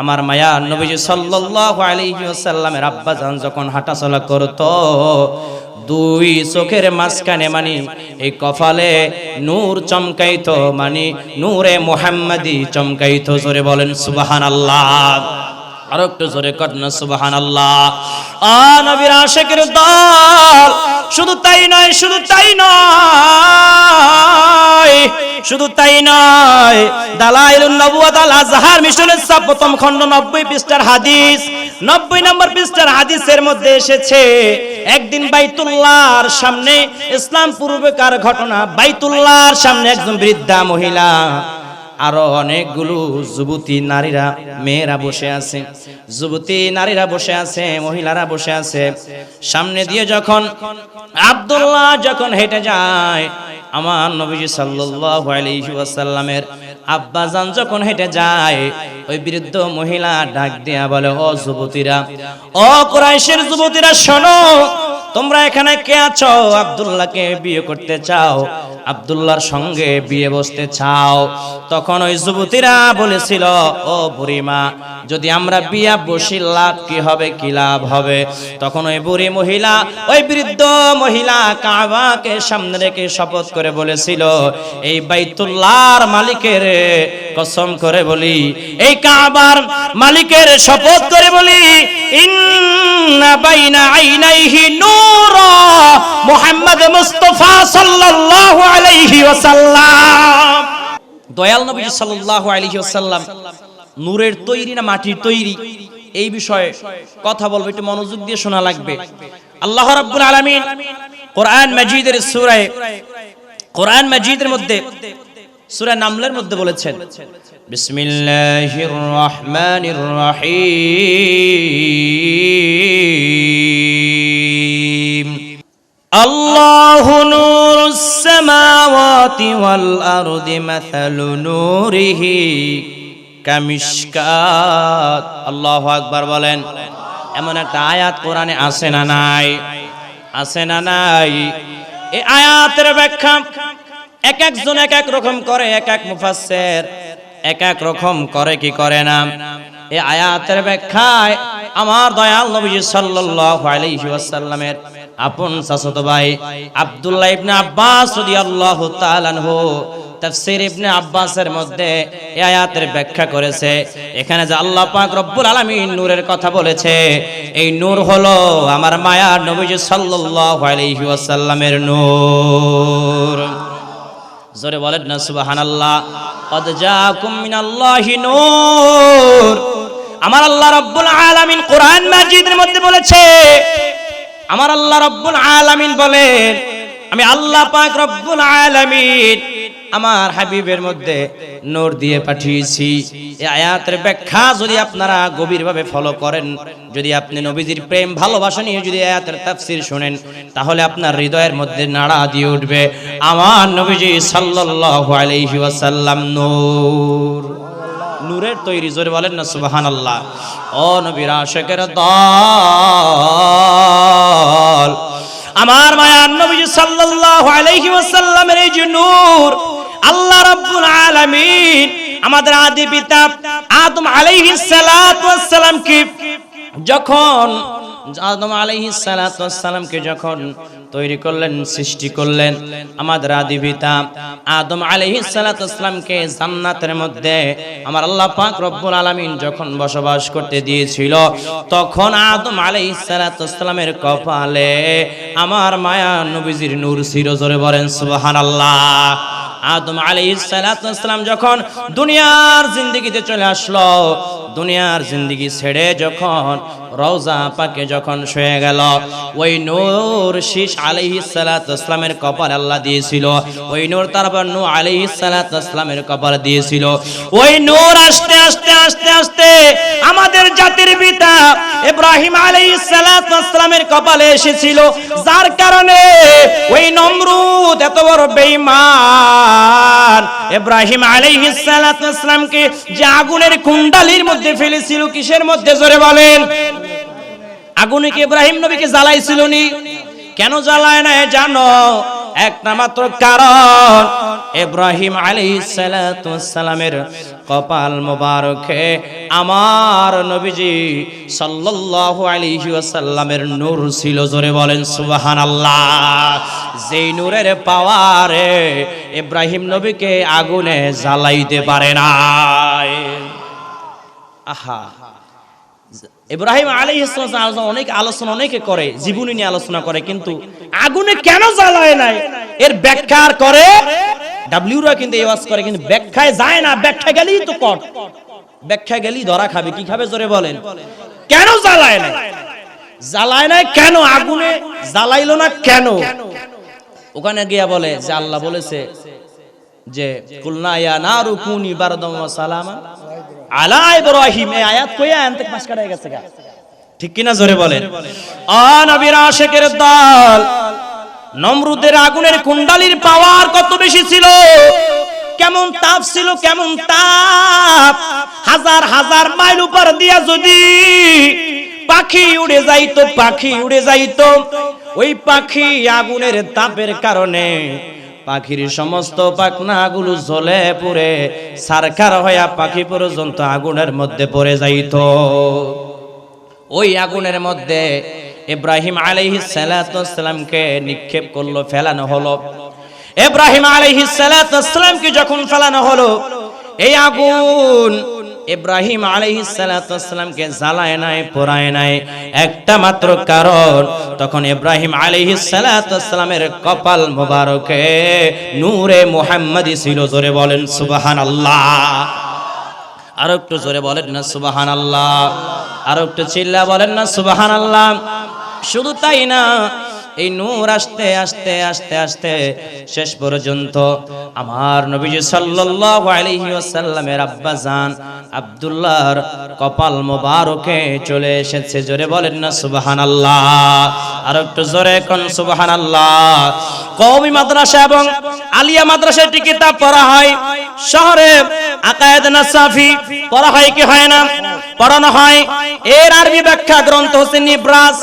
আমার মায়া নবীজি সাল্লাল্লাহু আলাইহি ওয়াসাল্লামের আব্বা জান যখন হাঁটাচলা করত, দুই চোখের মাঝখানে মানে এই কপালে নূর চমকাইতো মানে নূরে মুহাম্মাদি চমকাইতো, জোরে বলেন সুবহানাল্লাহ। একটু জোরে সুবাহান আল্লাহ আশেকের দল, শুধু তাই নয়, শুধু তাই নয়, শুধু তাই নয় আজহার মিশনের প্রথম খণ্ড 90 পৃষ্ঠার হাদিস 90 নম্বর পৃষ্ঠার হাদিসের মধ্যে এসেছে, একদিন বাইতুল্লাহর সামনে ইসলাম পূর্বেকার ঘটনা, বাইতুল্লাহর সামনে একজন বৃদ্ধা মহিলা আরও অনেকগুলো যুবতী নারীরা, মেয়েরা বসে আছে। যুবতী নারীরা বসে আছে, মহিলারা বসে আছে। সামনে দিয়ে যখন আব্দুল্লাহ যখন হেঁটে যায়, আমার নবীজি সাল্লাল্লাহু আলাইহি ওয়াসাল্লামের আব্বাজান যখন হেঁটে যায়, ওই বৃদ্ধ মহিলা ডাক দিয়া বলে, ও যুবতীরা, ও কুরাইশের যুবতীরা, শোনো, তোমরা এখানে কে আছো? আব্দুল্লাহকে বিয়ে করতে চাও। আব্দুল্লাহর সঙ্গে বিয়ে বসতে চাও, তখন ওই যুবতীরা বলেছিল, ও বুড়িমা, যদি আমরা বিয়া বসি, লাভ কি হবে, কি লাভ হবে? তখন ওই বুড়ি মহিলা, ওই বৃদ্ধ মহিলা কাবাকে সামনে রেখে শপথ করে বলেছিল, এই বাইতুল্লাহর মালিকের কসম করে বলি, এই কাবার মালিকের শপথ করে বলি সাল্লাল্লাহু আলাইহি ওয়াসাল্লাম। দয়াল নবী সাল্লাল্লাহু আলাইহি ওয়াসাল্লাম, নূরের তৈরি না মাটির তৈরি? এই বিষয়ে কথা বলব, একটু মনোযোগ দিয়ে শোনা লাগবে। আল্লাহ রাব্বুল আলামিন কোরআন মাজিদের সূরায়, কোরআন মাজিদের মধ্যে সুরা নামলের মধ্যে বলেছেন, বিসমিল্লাহির রহমানির রহিম। আল্লাহু নূরুস সামাওয়াতি ওয়াল আরদি মাসালু নূরিহি কামিশকাত। আল্লাহু আকবার বলেন, এমন একটা আয়াত কোরআনে আছে না নাই? আছে না নাই? এই আয়াতের ব্যাখ্যা এক একজন এক এক রকম করে, এক এক মুফাসসির, এক এক রকম করে, কি করে না? এই আয়াতের ব্যাখ্যায় আমার দয়াল নবী সাল্লাল্লাহু আলাইহি ওয়াসাল্লামের আপন চাচাতো ভাই আব্দুল্লাহ ইবনে আব্বাস রাদিয়াল্লাহু তাআলা আনহু তাফসীর ইবনে আব্বাসের মধ্যে এই আয়াতের ব্যাখ্যা করেছে। এখানে যে আল্লাহ পাক রব্বুল আলামিন নূরের কথা বলেছে, এই নূর হলো আমার মায়া নবীজি সাল্লাল্লাহু আলাইহি ওয়াসাল্লামের নূর। জোরে বলেন না, সুবহানাল্লাহ। কদ জাকুম মিনাল্লাহি নূর। আমার আল্লাহ রাব্বুল আলামিন কোরআন মাজিদের মধ্যে বলেছে, আমার আল্লাহ রব্বুল আলামিন বলেন, আমি আল্লাহ পাক রব্বুল আলামিন আমার হাবিবের মধ্যে নূর দিয়ে পাঠিয়েছি। আয়াতের ব্যাখ্যা যদি আপনারা গভীরভাবে ফলো করেন, যদি আপনি নবীজির প্রেম ভালোবাসা নিয়ে যদি আয়াতের তাফসীর শুনেন, তাহলে আপনার হৃদয়ের মধ্যে নাড়া দিয়ে উঠবে, আমার নবীজি সাল্লাল্লাহু আলাইহি ওয়াসাল্লাম নূর। নূরের তৈরি জোরে বলেন না, সুবহানাল্লাহ। ও নবীর আশিকের দল, আমার মায়ার নবী সাল্লাল্লাহু আলাইহি ওয়াসাল্লামের এই যে নূর আল্লাহ রাব্বুল আলামিন আমাদের আদি পিতা আদম আলাইহিস সালাতু ওয়াস সালামকে যখন, আদম আলাইহিস সালাতু ওয়াস সালামকে যখন তৈরি করলেন, সৃষ্টি করলেন, আমাদের আদি পিতা আদম আলাইহিস সালাতু ওয়াস সালামকে জান্নাতের মধ্যে আমার আল্লাহ পাক রব্বুল আলামিন যখন বসবাস করতে দিয়েছিল, তখন আদম আলাইহিস সালাতু ওয়াস সালামের কপালে আমার মায়া নবীজির নূর ছিল, জোরে বলেন সুবহানাল্লাহ। আদম আলাইহিস সালাতু সালাম যখন দুনিয়ার জিন্দেগিতে চলে আসলো, দুনিয়ার জিন্দেগি ছেড়ে যখন রওজা পাকে যখন শুয়ে গেল, ওই নূর শীষ আলাইহিস সালাতু ওয়াস সালামের কপাল আল্লাহ দিয়েছিল। ওই নূর তারপর নূহ আলাইহিস সালাতু ওয়াস সালামের কপাল দিয়েছিল। ওই নূর আস্তে আস্তে আস্তে আস্তে আমাদের জাতির পিতা ইব্রাহিম আলাইহিস সালামের কপালে এসেছিল। যার কারণে ওই নমরুদ এত বড় বেঈমান। ইব্রাহিম আলাইহিস সালামকে যে আগুনের কুণ্ডালির মধ্যে ফেলেছিল, কিসের মধ্যে? জোরে বলেন। আগুনে কি ইব্রাহিম নবীকে জ্বালাইছিল নি? কেন জ্বালায় না জানো? একটা মাত্র কারণ ইব্রাহিম আলাইহিস সালামের কপাল মোবারকে আমার নবীজি সাল্লাল্লাহু আলাইহি ওয়াসাল্লামের নূর ছিল জোরে বলেন সুবহানাল্লাহ। যেই নূরের পাওয়ারে ইব্রাহিম নবীকে আগুনে জ্বালাইতে পারে নাই। আহা ইব্রাহিম আলী ইসলাম অনেক আলোচনা, অনেকে করে, জীবনী নিয়ে আলোচনা করে, কিন্তু আগুনে কেন জ্বালায় নাই? এর ব্যাখ্যার করে? ডাব্লিউরা কিন্তু করে, কিন্তু ব্যাখ্যায় যায় না, ব্যাখ্যা গেলেই তো কট ব্যাখ্যা গেলেই ধরা খাবে কি খাবে জোরে বলেন? কেন জ্বালায় জ্বালায় কেন? আগুনে জ্বালাইলো না কেন? ওখানে গিয়া বলে যে আল্লাহ বলেছে যে, কুলনা ইয়া নারু কুনি বারদাম সালামা। দল আগুনের কুণ্ডালির পাওয়ার কত বেশি ছিল? কেমন তাপ ছিল, কেমন তাপ? হাজার হাজার মাইল উপর দিয়া যদি পাখি উড়ে যাইতো, পাখি উড়ে যাইতো, ওই পাখি আগুনের তাপের কারণে পাখির সমস্ত পাখনাগুলো জ্বলে পুড়ে সারকার হইয়া পাখি পর্যন্ত আগুনের মধ্যে পড়ে যাইত। ওই আগুনের মধ্যে ইব্রাহিম আলাইহিস সালামকে নিক্ষেপ করল, ফেলানো হলো। ইব্রাহিম আলাইহিস সালামকে যখন ফেলানো হলো, এই আগুন ইব্রাহিম আলাইহিস সালামকে জ্বালায় নাই, পোড়ায় নাই। একটা মাত্র কারণ, তখন ইব্রাহিম আলাইহিস সালামের কপাল মোবারকে নূরে মুহাম্মাদি ছিল। জোরে বলেন, সুবহানাল্লাহ। আরও একটু জোরে বলেন না, সুবহানাল্লাহ। আরও একটু চিল্লা বলেন না সুবাহান আল্লাহ শুধু তাই না এই নূর আসতে আসতে আসতে আসতে শেষ পর্যন্ত আমার নবীজি সাল্লাল্লাহু আলাইহি ওয়াসাল্লামের আব্বা জান আব্দুল্লাহর কপাল মোবারকে চলে এসেছে। জোরে বলেন না সুবহানাল্লাহ। আর একটু জোরে কোন সুবহানাল্লাহ। কওমি মাদ্রাসা এবং আলিয়া মাদ্রাসায় একটি কিতাব পড়া হয় শহরে, আকায়েদ নাসাফি পড়া হয় কি হয় না? পড়ানো হয়। এর আরবি ব্যাখ্যা গ্রন্থ হচ্ছে নিব্রাস।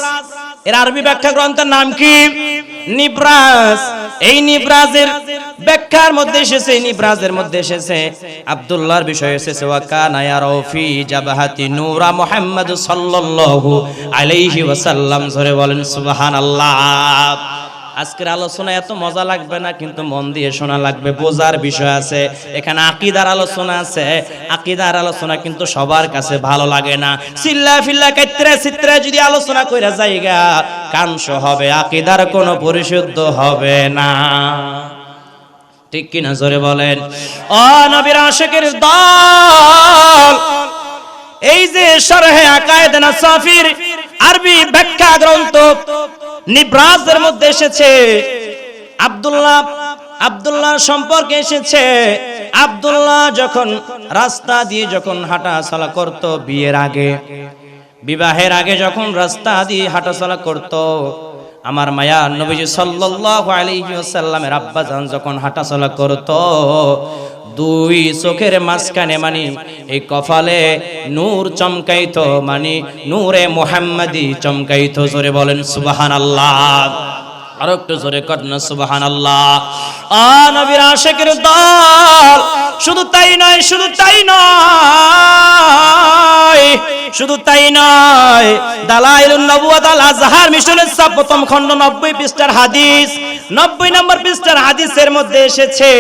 এর আরবি ব্যাখ্যা গ্রন্থের নাম কি? নিব্রাস। এই নিব্রাজের ব্যাখ্যার মধ্যে এসেছে নিব্রাজের মধ্যে এসেছে, আব্দুল্লাহর বিষয় এসেছে ওয়াকানা ইয়ারাফি জাবাহাতি নূরা মুহাম্মদ সাল্লাল্লাহু আলাইহি ওয়াসাল্লাম। ধরে বলেন, সুবহানাল্লাহ। আজকের আলোচনা এত মজা লাগবে না, কিন্তু মন দিয়ে শোনা লাগবে, বোঝার বিষয় আছে। এখানে আকিদার আলোচনা আছে। আকিদার আলোচনা কিন্তু সবার কাছে ভালো লাগে না। চিল্লা ফিল্লা কাইত্রে চিত্রে যদি আলোচনা কইরা যাইগা কাংশ হবে, আকিদার কোনো পরিশুদ্ধ হবে না। ঠিক কিনা জোরে বলেন? ও নবীর আশেকের দল, এই যে শরহে আকায়েদ নাসাফির আরবি ব্যাখ্যা গ্রন্থ নিব্রাজের মধ্যে এসেছে, আব্দুল্লাহ আব্দুল্লাহ সম্পর্কে এসেছে। আব্দুল্লাহ যখন রাস্তা দিয়ে যখন হাঁটা চলা করত বিয়ের আগে, বিবাহের আগে যখন রাস্তা দিয়ে হাঁটাচলা করত, আমার মায়া নবীজি সাল্লাল্লাহু আলাইহি ওয়াসাল্লামের আব্বা জান যখন হাঁটাচলা করত দুই চোখের মাঝখানে মানি, এই কফালে নূর চমকাইতো মানি, নূরে মুহাম্মাদি চমকাইতো, জোরে বলেন সুবহানাল্লাহ। আরও একটু জোরে করেন সুবহানাল্লাহ। আ নবীর আশিকের দল, শুধু তাই নয়, শুধু তাই নয়, শুধু তাই নয়, দালাইলুন আজহার প্রথম খণ্ড 90 পৃষ্ঠার হাদিস 90 নম্বর পৃষ্ঠার হাদিসের মধ্যে এসেছে,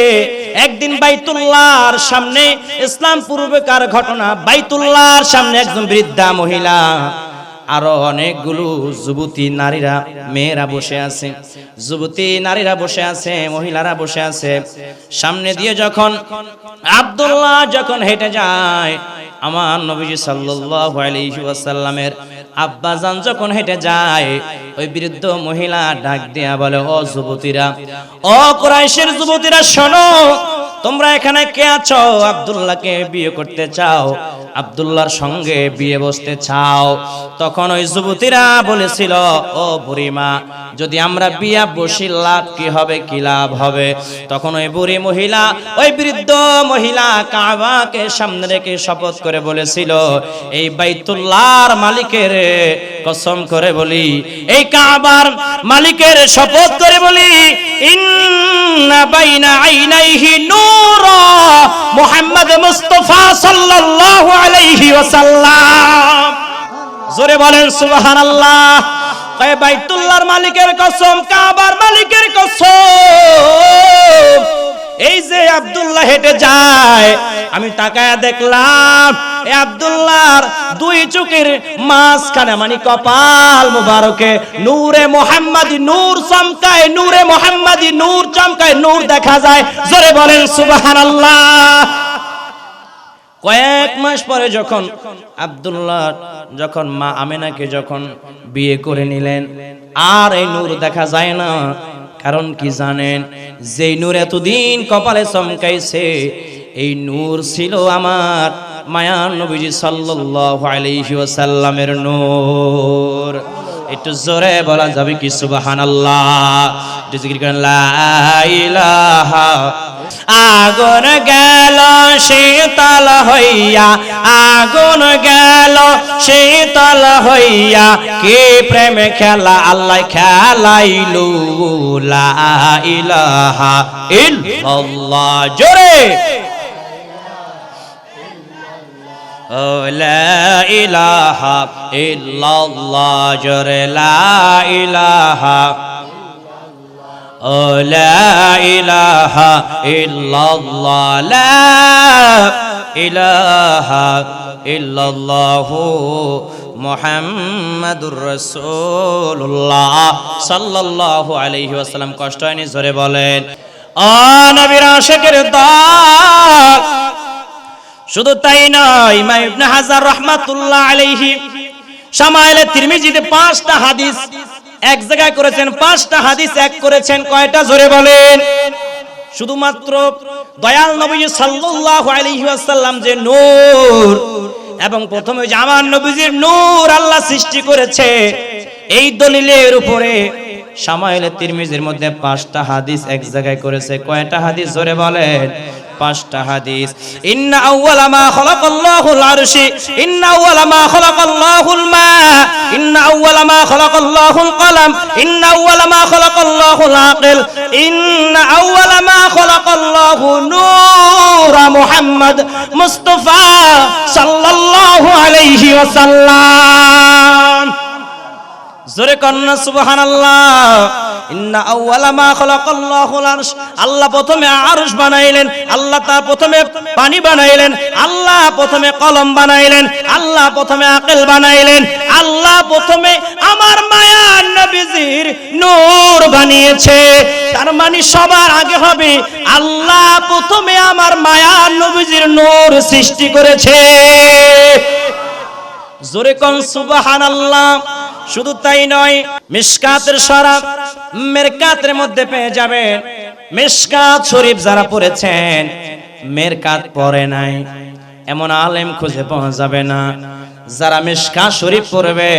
একদিন বাইতুল্লাহর সামনে ইসলাম পূর্বেকার ঘটনা, বাইতুল্লাহর সামনে একজন বৃদ্ধা মহিলা আরও অনেকগুলো যুবতী নারীরা, মেয়েরা বসে আছে। যুবতী নারীরা বসে আছে, মহিলারা বসে আছে। সামনে দিয়ে যখন আব্দুল্লাহ যখন হেঁটে যায়, আমার নবীজি সাল্লাল্লাহু আলাইহি ওয়াসাল্লামের আব্বা জান যখন হেঁটে যায়, ওই বৃদ্ধ মহিলা ডাক দেয়া বলে, ও যুবতীরা, ও কুরাইশের যুবতীরা, শোনো, তোমরা এখানে কে আছো? আব্দুল্লাহকে বিয়ে করতে চাও। আব্দুল্লাহর সঙ্গে বিয়ে বসতে চাও, তখন ওই যুবতীরা বলেছিল, ও বুড়িমা, যদি আমরা বিয়া বসি, লাভ কি হবে, কি লাভ হবে? তখন ওই বুড়ি মহিলা, ওই বৃদ্ধ মহিলা কাবাকে সামনে রেখে শপথ করে বলেছিল, এই বাইতুল্লাহর মালিকের কসম করে বলি, এই কাবার মালিকের শপথ করে বলি, ইন্না বাইনা আইনাইহি নূরা মুহাম্মদ মুস্তাফা সাল্লাল্লাহু আলাইহি ওয়াসাল্লাম। জোরে বলেন, সুবহানাল্লাহ। কয়, বাইতুল্লাহর মালিকের কসম, কাবার মালিকের কসম। এই যে আব্দুল্লাহ হেঁটে যায়, আমি তাকায় দেখলাম, এ আব্দুল্লাহর দুই চোখের মাঝখানে মানে কপাল মুবারকে, নূরে মোহাম্মদী নূর চমকায়, নূরে মোহাম্মদী নূর চমকায়, নূর দেখা যায়। জোরে বলেন, সুবহানাল্লাহ। কয়েক মাস পরে যখন আব্দুল্লাহ, যখন মা আমেনাকে যখন বিয়ে করে নিলেন, আর এই নূর দেখা যায় না। কারণ কি জানেন, যেই নূর এতদিন কপালে চমকাইছে, এই নূর ছিল আমার মায়ার নবীজি সাল্লাল্লাহু আলাইহি ওয়াসাল্লামের নূর। একটু জোরে বলা যাবে কি সুবহানাল্লাহ? জিকির করেন, লা ইলাহা আগুন গেল, শীতল হইয়া। আগুন গেল, শীতল হইয়া। কি প্রেম খেলা, আল্লাহ খেলাইলু, লা ইলাহা ইল্লাল্লাহ। জোরে। ও লা ইলাহা ইল্লাল্লাহ। জোরে, লা ইলাহা ও লা ইলাহা ইল্লাল্লাহ, লা ইলাহা ইল্লাল্লাহ মুহাম্মাদুর রাসূলুল্লাহ। সাল্লাল্লাহু আলাইহি ওয়াসাল্লাম কষ্ট হয়নি, জোরে বলেন। ও নবীর আশিকের শুধু তাই নয়, ইমাম ইবনে হাজার রাহমাতুল্লাহ আলাইহি শামাইলে তিরমিজিতে পাঁচটা হাদিস এক জায়গায় করেছেন, পাঁচটা হাদিস এক করেছেন, কয়টা জোরে বলেন? শুধুমাত্র দয়াল নবী সাল্লাল্লাহু আলাইহি ওয়াসাল্লাম যে নূর এবং প্রথমে যে আমার নবীজির নূর আল্লাহ সৃষ্টি করেছে, এই দলিলের উপরে সামাইলে তিরমিজির মধ্যে পাঁচটা হাদিস এক জায়গায় করেছে। কয়টা হাদিস? জোরে বলেন। পাঁচটা হাদিস। ইন্না আউওয়ালা মা খালাকাল্লাহুল আরশি, ইন্না মা খালাকাল্লাহুল মা, ইন্না মা খালাকাল্লাহুল ইন্না মা খালাকাল্লাহুল আকিল, ইন্না মা খালাকাল্লাহু নূরা মুহাম্মদ মুস্তাফা সাল্লাল্লাহু আলাইহি ওয়াসাল্লাম। জোরে কন্যা, সুবহানাল্লাহ। ইন্না আউওয়ালা মা খালাকাল্লাহুল আরশ। আল্লাহ প্রথমে আরশ বানাইলেন, আল্লাহ তার প্রথমে পানি বানাইলেন, আল্লাহ প্রথমে কলম বানাইলেন, আল্লাহ প্রথমে আকেল বানাইলেন, আল্লাহ প্রথমে আমার মায়ার নবীজির নূর বানিয়েছে। তার মানে সবার আগে হবে, আল্লাহ প্রথমে আমার মায়ার নবীজির নূর সৃষ্টি করেছে। জোরে কন সুবহানাল্লাহ। শুধু তাই নয়, মিশকাতের সরাব মেরকাতের মধ্যে পেয়ে যাবেন। মিশকাত শরীফ যারা পড়েছেন, মেরকাত পড়ে নাই। এমন আলেম খুঁজে পাওয়া যাবে না। যারা মিশকাত শরীফ পড়বে,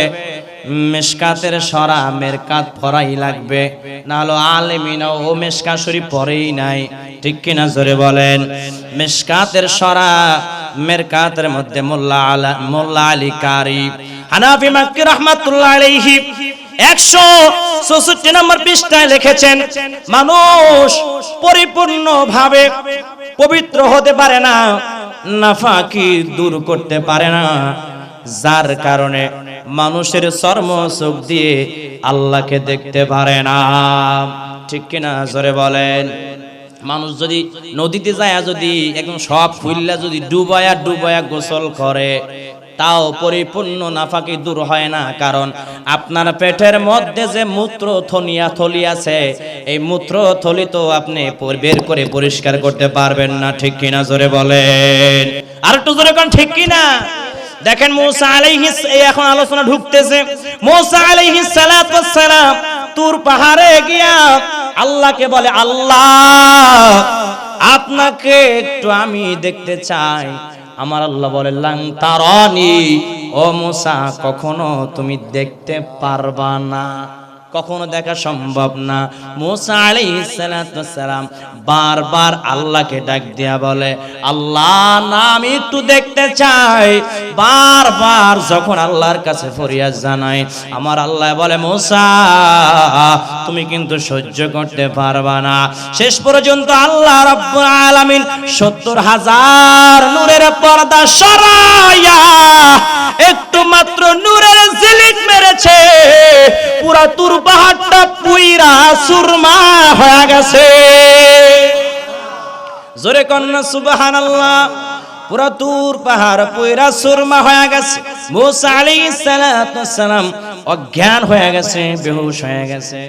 মেশকাতের সরা মেরকাত পড়াই লাগবে। না হলো আলেমিনা ও মেশকা শরীফ পরেই নাই। ঠিক কিনা জোরে বলেন? মেশকাতের সরা মেরকাতের মধ্যে মোল্লা আলা মোল্লা আলী কারি। হানাফি মাক্কি রহমাতুল্লাহ আলাইহি একশো চৌষট্টি নম্বর পৃষ্ঠায় লিখেছেন, মানুষ পরিপূর্ণ ভাবে পবিত্র হতে পারে না, নাফাকি দূর করতে পারে না। যার কারণে মানুষের চর্ম চোখ দিয়ে আল্লাহকে দেখতে পারে না। ঠিক কিনা জোরে বলেন? মানুষ যদি নদীতে যায় যদি একদম সব ফুললা যদি ডুবায়া ডুবায়া গোসল করে, তাও পরিপূর্ণ নাফাকি দূর হয় না। কারণ আপনার পেটের মধ্যে যে মূত্র থনিয়া থলি আছে, এই মূত্র থলি তো আপনি বের করে পরিষ্কার করতে পারবেন না। ঠিক কিনা জোরে বলেন। আর একটু জোরে কোন, ঠিক কিনা? দেখেন মৌসা আলাইহিস, এই এখন আলোচনা ঢুকতেছে। মৌসা আলাইহিস সালাম তুর পাহাড়ে গিয়া আল্লাহকে বলে, আল্লাহ, আপনাকে একটু আমি দেখতে চাই। আমার আল্লাহ বলে, লাং ও মুসা, কখনো তুমি দেখতে পারবা না। কখনো দেখা সম্ভব না। মুসা আলাইহিস সালাতু সালাম বারবার আল্লাহকে ডাক দিয়া বলে, আল্লাহ না আমি একটু দেখতে চাই। বারবার যখন আল্লাহর কাছে ফরিয়াদ জানাই আমার আল্লাহ বলে, মুসা, তুমি কিন্তু সহ্য করতে পারবা না। শেষ পর্যন্ত আল্লাহ রাব্বুল আলামিন সত্তর হাজার নূরের পর্দা সরাইয়া একটু মাত্র নূরের জিলিক মেরেছে। পুরা তুর পুইরা সুরমা হয়ে গেছে। জোরে কন্যা সুবাহান পুরা পাহাড় পুইরা সুরমা হয়ে গেছে। মুসা আলাইহিস সালাম অজ্ঞান হয়ে গেছে, বেহুশ হয়ে গেছে।